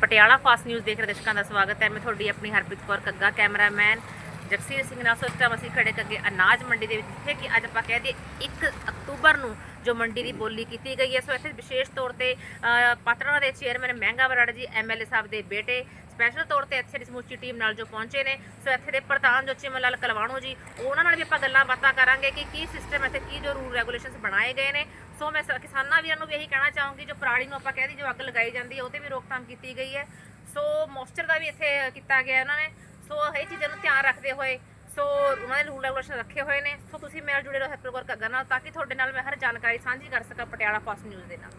Patiala fast news ਦੇਖ ਰਹੇ ਦਰਸ਼ਕਾਂ ਦਾ ਸਵਾਗਤ ਹੈ। ਮੈਂ ਤੁਹਾਡੀ ਆਪਣੀ ਹਰਪ੍ਰੀਤ ਕੌਰ ਕੱਗਾ ਕੈਮਰਾਮੈਨ ਜਗਸੀਰ ਸਿੰਘ ਨਾਲ। ਸੋ ਅਸੀਂ ਖੜੇ ਕੱਗੇ ਅਨਾਜ ਮੰਡੀ ਦੇ ਵਿੱਚ ਜਿੱਥੇ ਕਿ ਅੱਜ ਆਪਾਂ ਕਹਿ ਦਈਏ 1 ਅਕਤੂਬਰ ਨੂੰ ਜੋ ਮੰਡੀ ਦੀ ਬੋਲੀ ਕੀਤੀ ਗਈ ਹੈ। ਸੋ ਇੱਥੇ ਵਿਸ਼ੇਸ਼ ਤੌਰ ਤੇ ਅ, ਪਾਤੜਾਂ ਦੇ ਚੇਅਰਮੈਨ ਮਹਿੰਗਾ ਬਰਾੜ ਜੀ ਐਮਐਲਏ ਸਾਹਿਬ ਦੇ ਬੇਟੇ ਸਪੈਸ਼ਲ ਤੌਰ ਤੇ ਇੱਥੇ ਦੀ ਸਮੁੱਚੀ ਟੀਮ ਨਾਲ ਜੋ ਪਹੁੰਚੇ ਨੇ। ਸੋ ਇੱਥੇ ਦੇ ਪ੍ਰਧਾਨ ਜੋ ਚਿਮਨ ਲਾਲ ਕਲਵਾਣੋ ਜੀ, ਉਹਨਾਂ ਨਾਲ ਵੀ ਆਪਾਂ ਗੱਲਾਂ ਬਾਤਾਂ ਕਰਾਂਗੇ ਕਿ ਕੀ ਸਿਸਟਮ ਇੱਥੇ ਕੀ ਜੋ ਰੂਲ ਰੈਗੂਲੇਸ਼ਨਸ ਬਣਾਏ ਗਏ ਨੇ। ਸੋ ਮੈਂ ਕਿਸਾਨਾਂ ਵੀਰਾਂ ਨੂੰ ਵੀ ਇਹੀ ਕਹਿਣਾ ਚਾਹੂੰਗੀ, ਜੋ ਪਰਾਲੀ ਨੂੰ ਆਪਾਂ ਕਹਿ ਦਈਏ, ਜੋ ਅੱਗ ਲਗਾਈ ਜਾਂਦੀ ਹੈ ਉਹਤੇ ਵੀ ਰੋਕਥਾਮ ਕੀਤੀ ਗਈ ਹੈ। ਸੋ ਮੋਸਚਰ ਦਾ ਵੀ ਇੱਥੇ ਕੀਤਾ ਗਿਆ ਉਹਨਾਂ ਨੇ। ਸੋ ਇਹ ਚੀਜ਼ਾਂ ਨੂੰ ਧਿਆਨ ਰੱਖਦੇ ਹੋਏ ਸੋ ਉਹਨਾਂ ਨੇ ਰੂਲ ਰੈਗੂਲੇਸ਼ਨ ਰੱਖੇ ਹੋਏ ਨੇ। ਸੋ ਤੁਸੀਂ ਮੇਰੇ ਜੁੜੇ ਰਹੋ ਹੈਪਰ ਕੱਗਾ ਨਾਲ, ਤਾਂ ਕਿ ਤੁਹਾਡੇ ਨਾਲ ਮੈਂ ਹਰ ਜਾਣਕਾਰੀ ਸਾਂਝੀ ਕਰ ਸਕਾਂ ਪਟਿਆਲਾ ਫਾਸਟ ਨਿਊਜ਼ ਦੇ ਨਾਲ।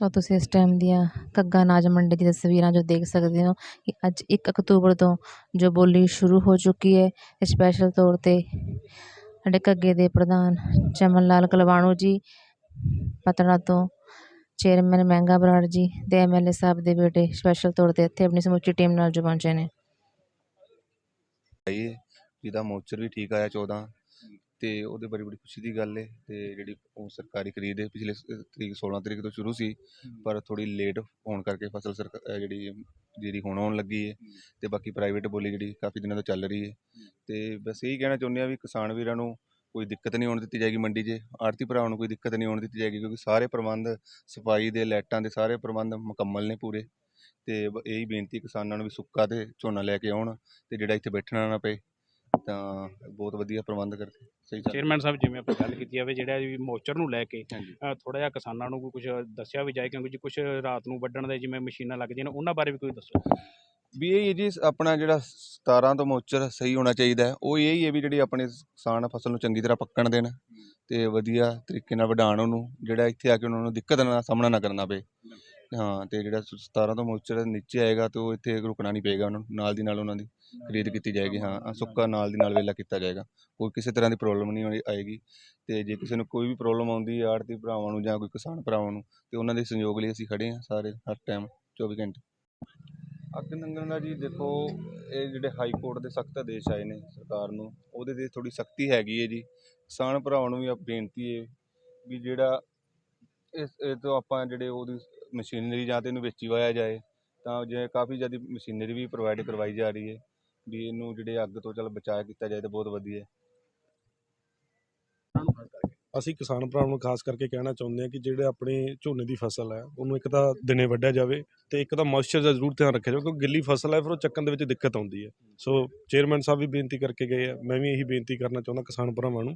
ਸੋ ਤੁਸੀਂ ਇਸ ਟਾਈਮ ਦੀਆਂ ਘੱਗਾ ਅਨਾਜ ਮੰਡੀ ਦੀ ਤਸਵੀਰਾਂ ਜੋ ਦੇਖ ਸਕਦੇ ਹੋ ਕਿ ਅੱਜ 1 ਅਕਤੂਬਰ ਤੋਂ ਜੋ ਬੋਲੀ ਸ਼ੁਰੂ ਹੋ ਚੁੱਕੀ ਹੈ ਸਪੈਸ਼ਲ ਤੌਰ ਤੇ ਸਾਡੇ ਘੱਗੇ ਦੇ ਪ੍ਰਧਾਨ ਚਮਨ ਲਾਲ ਕਲਵਾਣੂ ਜੀ, ਪਤਨਾ ਤੋਂ ਚੇਅਰਮੈਨ ਮਹਿੰਗਾ ਬਰਾੜ ਜੀ ਤੇ ਐਮਐਲਏ ਸਾਹਿਬ ਦੇ ਬੇਟੇ ਸਪੈਸ਼ਲ ਤੌਰ ਤੇ ਇੱਥੇ ਆਪਣੀ ਸਮੁੱਚੀ ਟੀਮ ਨਾਲ ਜੋ ਪਹੁੰਚੇ ਨੇ। ਜਿਹਦਾ ਮੋਚਰ ਵੀ ਠੀਕ ਆਇਆ 14 ਤੇ ਉਹਦੇ ਬੜੀ ਬੜੀ ਖੁਸ਼ੀ ਦੀ ਗੱਲ ਹੈ ਤੇ ਜਿਹੜੀ ਉਹ ਸਰਕਾਰੀ ਖਰੀਦ ਹੈ ਪਿਛਲੇ ਸ- ਤਰੀਕ 16 ਤਰੀਕ ਤੋਂ ਸ਼ੁਰੂ ਸੀ ਪਰ ਥੋੜੀ ਲੇਟ ਹੋਣ ਕਰਕੇ ਫਸਲ ਸਰਕਾ- ਜਿਹੜੀ ਜਿਹੜੀ ਹੁਣ ਆਉਣ ਲੱਗੀ ਹੈ। ਤੇ ਬਾਕੀ ਪ੍ਰਾਈਵੇਟ ਬੋਲੀ ਜਿਹੜੀ ਕਾਫੀ ਦਿਨਾਂ ਤੋਂ ਚੱਲ ਰਹੀ ਹੈ। ਤੇ ਬਸ ਇਹੀ ਕਹਿਣਾ ਚਾਹੁੰਦੇ ਆ ਵੀ ਕਿਸਾਨ ਵੀਰਾਂ ਨੂੰ ਕੋਈ ਦਿੱਕਤ ਨਹੀਂ ਆਉਣ ਦਿੱਤੀ ਜਾਏਗੀ ਮੰਡੀ 'ਚ ਆੜਤੀ ਭਰਾਵਾਂ ਨੂੰ ਕੋਈ ਦਿੱਕਤ ਨਹੀਂ ਆਉਣ ਦਿੱਤੀ ਜਾਏਗੀ ਕਿਉਂਕਿ ਸਾਰੇ ਪ੍ਰਬੰਧ ਸਫ਼ਾਈ ਦੇ ਲਾਈਟਾਂ ਦੇ ਸਾਰੇ ਪ੍ਰਬੰਧ ਮੁਕੰਮਲ ਨੇ ਪੂਰੇ। ਤੇ ਬ- ਇਹੀ ਬੇਨਤੀ ਕਿਸਾਨਾਂ ਨੂੰ ਵੀ ਸੁੱਕਾ ਤੇ ਝੋਨਾ ਲੈ ਕੇ ਆਉਣ ਤੇ ਜਿਹੜਾ ਇੱਥੇ ਬੈਠਣਾ ਨਾ ਪਏ। ਤਾਂ ਬਹੁਤ ਵਧੀਆ ਪ੍ਰਬੰਧ ਕਰਦੇ ਸਹੀ ਚੱਲ ਚੇਅਰਮੈਨ ਸਾਹਿਬ ਜਿਵੇਂ ਆਪਾਂ ਗੱਲ ਕੀਤੀ ਜਾਵੇ ਜਿਹੜਾ ਵੀ ਮੋਚਰ ਨੂੰ ਲੈ ਕੇ ਹਾਂਜੀ। ਥੋੜਾ ਜਿਹਾ ਕਿਸਾਨਾਂ ਨੂੰ ਕੋਈ ਕੁਝ ਦੱਸਿਆ ਵੀ ਜਾਏ ਕਿਉਂਕਿ ਜੀ ਕੁਝ ਰਾਤ ਨੂੰ ਵੱਢਣ ਦੇ ਜਿਵੇਂ ਮਸ਼ੀਨਾਂ ਲੱਗਦੀਆਂ ਨੇ ਉਹਨਾਂ ਬਾਰੇ ਵੀ ਕੋਈ ਦੱਸੋ। ਵੀ ਇਹ ਜੀ ਆਪਣਾ ਜਿਹੜਾ 17 ਤੋਂ ਮੋਚਰ ਸਹੀ ਹੋਣਾ ਚਾਹੀਦਾ ਹੈ। ਉਹ ਇਹ ਹੀ ਹੈ ਵੀ ਜਿਹੜੀ ਆਪਣੇ ਕਿਸਾਨ ਫਸਲ ਨੂੰ ਚੰਗੀ ਤਰ੍ਹਾਂ ਪੱਕਣ ਦੇਣ ਤੇ ਵਧੀਆ ਤਰੀਕੇ ਨਾਲ ਵਢਾਉਣ ਉਹਨੂੰ ਜਿਹੜਾ ਇੱਥੇ ਆ ਕੇ ਉਹਨਾਂ ਨੂੰ ਦਿੱਕਤ ਦਾ ਸਾਹਮਣਾ ਨਾ ਕਰਨਾ ਪਏ। ਹਾਂ ਤੇ ਜਿਹੜਾ 17 ਤੋਂ ਮੋਚਰ ਨੀਚੇ ਆਏਗਾ ਤੇ ਉਹ ਇੱਥੇ ਰੁਕਣਾ ਨਹੀਂ ਪਏਗਾ ਉਹਨਾਂ ਨੂੰ ਨਾਲ ਦੀ ਨਾਲ ਉਹਨਾਂ ਦੀ ਖਰੀਦ ਕੀਤੀ ਜਾਏਗੀ ਹਾਂ ਸੁੱਕਾ ਨਾਲ ਦੀ ਨਾਲ ਵੇਲਾ ਕੀਤਾ ਜਾਏਗਾ ਕੋਈ ਕਿਸੇ ਤਰ੍ਹਾਂ ਦੀ ਪ੍ਰੋਬਲਮ ਨਹੀਂ ਆਉਣੀ- ਆਏਗੀ ਤੇ ਜੇ ਕਿਸੇ ਨੂੰ ਕੋਈ ਵੀ ਪ੍ਰੋਬਲਮ ਆਉਂਦੀ ਹੈ ਆੜਤੀ ਭਰਾਵਾਂ ਨੂੰ ਜਾਂ ਕੋਈ ਕਿਸਾਨ ਭਰਾਵਾਂ ਨੂੰ ਤੇ ਉਹਨਾਂ ਦੇ ਸਹਿਯੋਗ ਲਈ ਅਸੀਂ ਖੜੇ ਹਾਂ ਸਾਰੇ ਹਰ ਟਾਈਮ 24 ਘੰਟੇ। ਅੱਗ ਲੰਘਣ ਦਾ ਜੀ ਦੇਖੋ ਇਹ ਜਿਹੜੇ ਹਾਈ ਕੋਰਟ ਦੇ ਸਖਤ ਆਦੇਸ਼ ਆਏ ਨੇ ਸਰਕਾਰ ਨੂੰ ਉਹਦੇ ਤੇ ਥੋੜੀ ਸਖਤੀ ਹੈਗੀ ਹੈ ਜੀ। ਕਿਸਾਨ ਭਰਾਵਾਂ ਨੂੰ ਵੀ ਆ ਬੇਨਤੀ ਹੈ ਵੀ ਜਿਹੜਾ ਇਸ ਇਹ ਤੋਂ ਆਪਾਂ ਜਿਹੜੇ ਉਹਦੀ ਮਸ਼ੀਨਰੀ ਜਾਂ ਤਾਂ ਇਹਨੂੰ ਵੇਚੀ ਵਾਇਆ ਜਾਏ, ਤਾਂ ਜਿਵੇਂ ਕਾਫੀ ਜ਼ਿਆਦਾ ਮਸ਼ੀਨਰੀ ਵੀ ਪ੍ਰੋਵਾਈਡ ਕਰਵਾਈ ਜਾ ਰਹੀ ਹੈ, ਵੀ ਇਹਨੂੰ ਜਿਹੜੇ ਅੱਗ ਤੋਂ ਚੱਲ ਬਚਾਅ ਕੀਤਾ ਜਾਏ ਤਾਂ ਬਹੁਤ ਵਧੀਆ ਅਸੀਂ ਕਿਸਾਨ ਭਰਾਵਾਂ ਨੂੰ ਖਾਸ ਕਰਕੇ ਕਹਿਣਾ ਚਾਹੁੰਦੇ ਹਾਂ ਕਿ ਜਿਹੜੇ ਆਪਣੇ ਝੋਨੇ ਦੀ ਫਸਲ ਹੈ, ਉਹਨੂੰ ਇੱਕ ਤਾਂ ਦਿਨੇ ਵੱਢਿਆ ਜਾਵੇ ਤੇ ਇੱਕ ਤਾਂ ਮੋਇਸਚਰ ਦਾ ਜ਼ਰੂਰ ਧਿਆਨ ਰੱਖਿਆ ਜਾਵੇ, ਕਿਉਂਕਿ ਗਿੱਲੀ ਫਸਲ ਹੈ, ਫਿਰ ਉਹ ਚੱਕਣ ਦੇ ਵਿੱਚ ਦਿੱਕਤ ਆਉਂਦੀ ਹੈ। ਸੋ ਚੇਅਰਮੈਨ ਸਾਹਿਬ ਵੀ ਬੇਨਤੀ ਕਰਕੇ ਗਏ ਆ, ਮੈਂ ਵੀ ਇਹੀ ਬੇਨਤੀ ਕਰਨਾ ਚਾਹੁੰਦਾ ਕਿਸਾਨ ਭਰਾਵਾਂ ਨੂੰ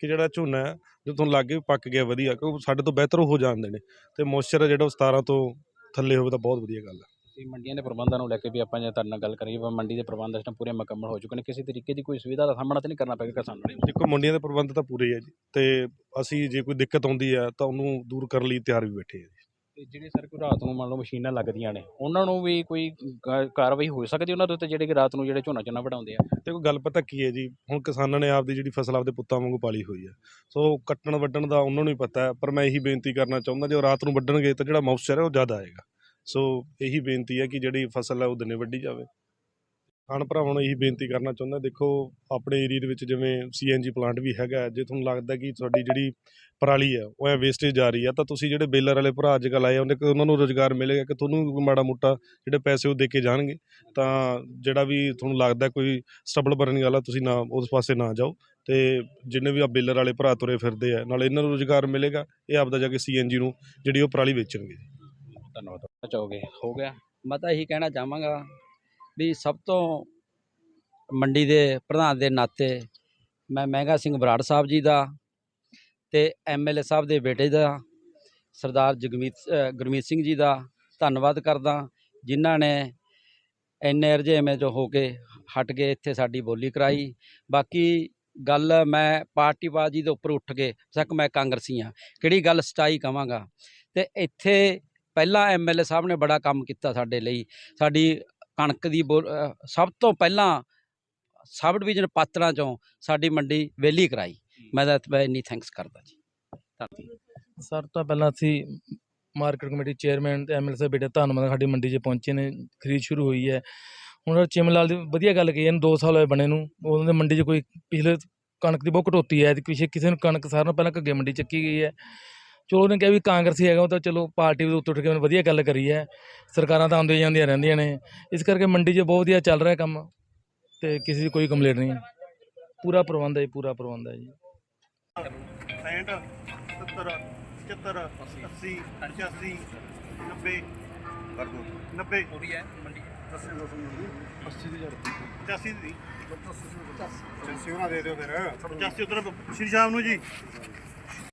ਕਿ ਜਿਹੜਾ ਝੋਨਾ ਹੈ, ਜੋ ਤੁਹਾਨੂੰ ਲੱਗੇ ਪੱਕ ਗਿਆ ਵਧੀਆ, ਕਿਉਂਕਿ ਸਾਡੇ ਤੋਂ ਬਿਹਤਰ ਹੋ ਜਾਂਦੇ ਨੇ ਤੇ ਮੋਇਸਚਰ ਹੈ ਜਿਹੜਾ ਉਹ 17 ਤੋਂ ਥੱਲੇ ਹੋਵੇ ਤਾਂ ਬਹੁਤ ਵਧੀਆ ਗੱਲ ਹੈ। ਤੇ ਮੰਡੀਆਂ ਦੇ ਪ੍ਰਬੰਧਾਂ ਨੂੰ ਲੈ ਕੇ ਵੀ ਆਪਾਂ ਜੇ ਤੁਹਾਡੇ ਨਾਲ ਗੱਲ ਕਰੀਏ ਵੀ ਮੰਡੀ ਦੇ ਪ੍ਰਬੰਧ ਇਸ ਟਾਈਮ ਪੂਰੇ ਮੁਕੰਮਲ ਹੋ ਚੁੱਕੇ ਨੇ ਕਿਸੇ ਤਰੀਕੇ ਦੀ ਕੋਈ ਸੁਵਿਧਾ ਦਾ ਸਾਹਮਣਾ ਤਾਂ ਨਹੀਂ ਕਰਨਾ ਪਏਗਾ ਕਿਸਾਨਾਂ ਨੂੰ? ਦੇਖੋ ਮੰਡੀਆਂ ਦੇ ਪ੍ਰਬੰਧ ਤਾਂ ਪੂਰੇ ਹੀ ਜੀ ਤੇ ਅਸੀਂ ਜੇ ਕੋਈ ਦਿੱਕਤ ਆਉਂਦੀ ਹੈ ਤਾਂ ਉਹਨੂੰ ਦੂਰ ਕਰਨ ਲਈ ਤਿਆਰ ਵੀ ਬੈਠੇ ਹਾਂ ਜੀ। ਤੇ ਜਿਹੜੇ ਸਰ ਕੋਈ ਰਾਤ ਨੂੰ ਮੰਨ ਲਓ ਮਸ਼ੀਨਾਂ ਲੱਗਦੀਆਂ ਨੇ ਉਹਨਾਂ ਨੂੰ ਵੀ ਕੋਈ ਕਾ- ਕਾਰਵਾਈ ਹੋ ਸਕਦੀ ਉਹਨਾਂ ਦੇ ਉੱਤੇ ਜਿਹੜੇ ਕਿ ਰਾਤ ਨੂੰ ਜਿਹੜੇ ਝੋਨਾ ਝੋਨਾ ਵਢਾਉਂਦੇ ਆ? ਦੇਖੋ ਗੱਲ ਪਤਾ ਕੀ ਹੈ ਜੀ ਹੁਣ ਕਿਸਾਨਾਂ ਨੇ ਆਪਦੀ ਜਿਹੜੀ ਫਸਲ ਆਪਦੇ ਪੁੱਤਾਂ ਵਾਂਗੂ ਪਾਲੀ ਹੋਈ ਹੈ ਸੋ ਕੱਟਣ ਵੱਢਣ ਦਾ ਉਹਨਾਂ ਨੂੰ ਹੀ ਪਤਾ ਹੈ ਪਰ ਮੈਂ ਇਹੀ ਬੇਨਤੀ ਕਰਨਾ ਚਾਹੁੰਦਾ ਜੇ ਉਹ ਰਾਤ ਨੂੰ ਵੱਢਣਗੇ ਤਾਂ ਜਿਹੜਾ ਮੌਸਚਰ ਹੈ ਉਹ ਜ਼ਿਆਦਾ ਆਏਗਾ। ਸੋ ਇਹੀ ਬੇਨਤੀ ਹੈ ਕਿ ਜਿਹੜੀ ਫਸਲ ਹੈ ਉਹ ਦਿਨੇ ਵੱਢੀ ਜਾਵੇ। ਖਾਣ ਭਰਾਵਾਂ ਨੂੰ ਇਹੀ ਬੇਨਤੀ ਕਰਨਾ ਚਾਹੁੰਦਾ, ਦੇਖੋ ਆਪਣੇ ਏਰੀਆ ਦੇ ਵਿੱਚ ਜਿਵੇਂ ਸੀਐਨਜੀ ਪਲਾਂਟ ਵੀ ਹੈਗਾ ਜੇ ਤੁਹਾਨੂੰ ਲੱਗਦਾ ਕਿ ਤੁਹਾਡੀ ਜਿਹੜੀ ਪਰਾਲੀ ਹੈ, ਉਹ ਐ ਵੇਸਟੇਜ ਜਾ ਰਹੀ ਹੈ, ਤਾਂ ਤੁਸੀਂ ਜਿਹੜੇ ਬੇਲਰ ਵਾਲੇ ਭਰਾ ਅੱਜ ਕੱਲ੍ਹ ਆਏ ਉਹਨੇ ਉਹਨਾਂ ਨੂੰ ਰੋਜ਼ਗਾਰ ਮਿਲੇਗਾ ਕਿ ਤੁਹਾਨੂੰ ਵੀ ਮਾੜਾ ਮੋਟਾ ਜਿਹੜੇ ਪੈਸੇ ਉਹ ਦੇ ਕੇ ਜਾਣਗੇ। ਤਾਂ ਜਿਹੜਾ ਵੀ ਤੁਹਾਨੂੰ ਲੱਗਦਾ ਕੋਈ ਸਟਬਲ ਬਰਨਿੰਗ ਵਾਲਾ, ਤੁਸੀਂ ਨਾ ਉਸ ਪਾਸੇ ਨਾ ਜਾਓ ਤੇ ਜਿੰਨੇ ਵੀ ਆ ਬੇਲਰ ਵਾਲੇ ਭਰਾ ਤੁਰੇ ਫਿਰਦੇ ਆ, ਨਾਲ ਇਹਨਾਂ ਨੂੰ ਰੋਜ਼ਗਾਰ ਮਿਲੇਗਾ, ਇਹ ਆਪਦਾ ਜਾ ਕੇ ਸੀਐਨਜੀ ਨੂੰ ਜਿਹੜੀ ਉਹ ਪਰਾਲੀ ਵੇਚਣਗੇ। ਧੰਨਵਾਦ। ਚਾਹੋਗੇ ਹੋ ਗਿਆ। ਮੈਂ ਤਾਂ ਇਹੀ ਕਹਿਣਾ ਚਾਹਾਂਗਾ ਵੀ ਸਭ ਤੋਂ ਮੰਡੀ ਦੇ ਪ੍ਰਧਾਨ ਦੇ ਨਾਤੇ ਮੈਂ ਮਹਿੰਗਾ ਸਿੰਘ ਬਰਾੜ ਸਾਹਿਬ ਜੀ ਦਾ ਤੇ ਐਮਐਲਏ ਸਾਹਿਬ ਦੇ ਬੇਟੇ ਦਾ, ਸਰਦਾਰ ਜਗਮੀਤ ਗੁਰਮੀਤ ਸਿੰਘ ਜੀ ਦਾ ਧੰਨਵਾਦ ਕਰਦਾ, ਜਿਨ੍ਹਾਂ ਨੇ ਇੰਨੇ ਅਰਜੇਵੇਂ ਜੋ ਹੋ ਕੇ ਹਟ ਕੇ ਇੱਥੇ ਸਾਡੀ ਬੋਲੀ ਕਰਾਈ। ਬਾਕੀ ਗੱਲ ਮੈਂ ਪਾਰਟੀਬਾਜ਼ੀ ਦੇ ਉੱਪਰ ਉੱਠ ਕੇ ਸੱਕ ਮੈਂ ਕਾਂਗਰਸੀ ਹਾਂ, ਕਿਹੜੀ ਗੱਲ ਸਚਾਈ ਕਵਾਂਗਾ? ਤੇ ਇੱਥੇ ਪਹਿਲਾਂ ਐਮਐਲਏ ਸਾਹਿਬ ਨੇ ਬੜਾ ਕੰਮ ਕੀਤਾ ਸਾਡੇ ਲਈ। ਸਾਡੀ ਕਣਕ ਦੀ ਬੋ- ਸਭ ਤੋਂ ਪਹਿਲਾਂ ਸਬ ਡਿਵੀਜ਼ਨ ਪਾਤੜਾਂ ਚੋਂ ਸਾਡੀ ਮੰਡੀ ਵੇਲੀ ਕਰਾਈ। ਮੈਂ ਤਾਂ ਮੈਂ ਇੰਨੀ ਥੈਂਕਸ ਕਰਦਾ ਜੀ। ਧੰਨਵਾਦ ਸਰ, ਤੋਂ ਪਹਿਲਾਂ ਅਸੀਂ ਮਾਰਕੀਟ ਕਮੇਟੀ ਚੇਅਰਮੈਨ ਤੇ ਐਮਐਲਏ ਸਾਹਿਬ ਬੇਟੇ ਧੰਨਵਾਦ ਸਾਡੀ ਮੰਡੀ 'ਚ ਪਹੁੰਚੇ ਨੇ, ਖਰੀਦ ਸ਼ੁਰੂ ਹੋਈ ਹੈ। ਹੁਣ ਚਿਮਨ ਲਾਲ ਦੀ ਵਧੀਆ ਗੱਲ ਕਹੀ ਇਹਨੂੰ 2 ਸਾਲ ਹੋਏ ਬਣੇ ਨੂੰ ਉਹਨਾਂ ਦੇ ਮੰਡੀ 'ਚ ਕੋਈ ਪਿਛਲੇ ਕਣਕ ਦੀ ਬਹੁਤ ਕਟੌਤੀ ਹੈ ਤੇ ਪਿਛੇ ਕਿਸੇ ਨੂੰ ਕਣਕ ਸਾਰਿਆਂ ਨੂੰ ਪਹਿਲਾਂ ਘੱਗੇ ਮੰਡੀ ਚੱਕੀ ਗਈ ਹੈ। ਚਲੋ ਉਹਨੇ ਕਿਹਾ ਵੀ ਕਾਂਗਰਸੀ ਹੈਗਾ ਉਹ ਤਾਂ ਚਲੋ ਪਾਰਟੀ ਦੇ ਉੱਤੇ ਉੱਠ ਕੇ ਉਹਨੇ ਵਧੀਆ ਗੱਲ ਕਰੀ ਹੈ। ਸਰਕਾਰਾਂ ਤਾਂ ਆਉਂਦੀਆਂ ਜਾਂਦੀਆਂ ਰਹਿੰਦੀਆਂ ਨੇ। ਇਸ ਕਰਕੇ ਮੰਡੀ 'ਚ ਬਹੁਤ ਵਧੀਆ ਚੱਲ ਰਿਹਾ ਕੰਮ ਤੇ ਕਿਸੇ ਦੀ ਕੋਈ ਕੰਪਲੇਂਟ ਨਹੀਂ। ਪੂਰਾ ਪ੍ਰਬੰਧ ਹੈ ਜੀ, ਪੂਰਾ ਪ੍ਰਬੰਧ ਹੈ ਜੀ। 65 70 75 80 85 90 ਕਰ ਦੋ 90 ਪੂਰੀ ਹੈ ਮੰਡੀ। 80 ਦੀ 85 ਦੀ 85 ਉਹਨਾਂ ਦੇ ਦਿਓ ਫਿਰ। 85 ਉਧਰ ਸ਼੍ਰੀ ਸ਼ਾਮ ਨੂੰ ਜੀ।